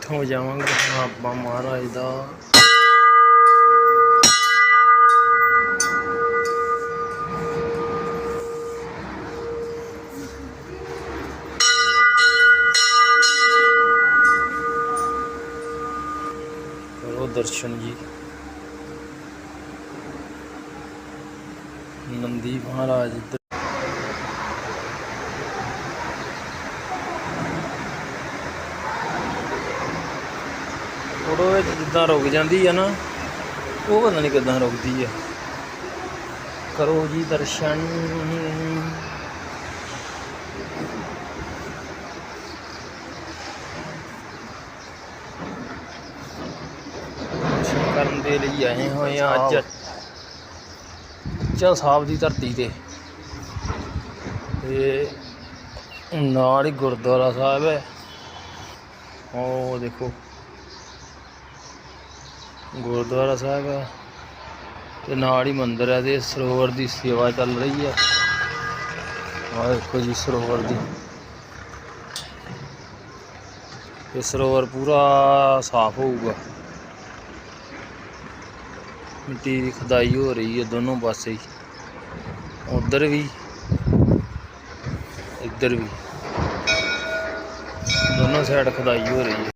ਇੱਥੋਂ ਜਾਵਾਂਗੇ ਹੁਣ ਆਪਾਂ ਮਹਾਰਾਜ ਦਾ ਕਰੋ ਦਰਸ਼ਨ ਜੀ ਨੰਦੀ ਮਹਾਰਾਜ ਫੋਟੋ ਵਿੱਚ ਜਿੱਦਾਂ ਰੁਕ ਜਾਂਦੀ ਆ ਨਾ ਉਹ ਪਤਾ ਨਹੀਂ ਕਿੱਦਾਂ ਰੁਕਦੀ ਆ। ਕਰੋ ਜੀ ਦਰਸ਼ਨ। ਦਰਸ਼ਨ ਕਰਨ ਦੇ ਲਈ ਆਏ ਹੋਏ ਆ ਅੱਜ। ਚਲ ਸਾਹਿਬ ਦੀ ਧਰਤੀ ਤੇ। ਤੇ ਨਾਲ ਹੀ ਗੁਰਦੁਆਰਾ ਸਾਹਿਬ ਹੈ। ਉਹ ਦੇਖੋ। ਗੁਰਦੁਆਰਾ ਸਾਹਿਬ ਹੈ ਤੇ ਨਾਲ ਹੀ ਮੰਦਿਰ ਹੈ ਤੇ ਸਰੋਵਰ ਦੀ ਸੇਵਾ ਚੱਲ ਰਹੀ ਹੈ। ਆਹ ਦੇਖੋ ਜੀ ਸਰੋਵਰ ਦੀ। ਇਹ ਸਰੋਵਰ ਪੂਰਾ ਸਾਫ਼ ਹੋਊਗਾ। ਮਿੱਟੀ ਦੀ ਖਦਾਈ ਹੋ ਰਹੀ ਹੈ ਦੋਨੋਂ ਪਾਸੇ ਹੀ। ਉਧਰ ਵੀ, ਇੱਧਰ ਵੀ। ਦੋਨੋਂ ਸਾਈਡ ਖਦਾਈ ਹੋ ਰਹੀ ਹੈ।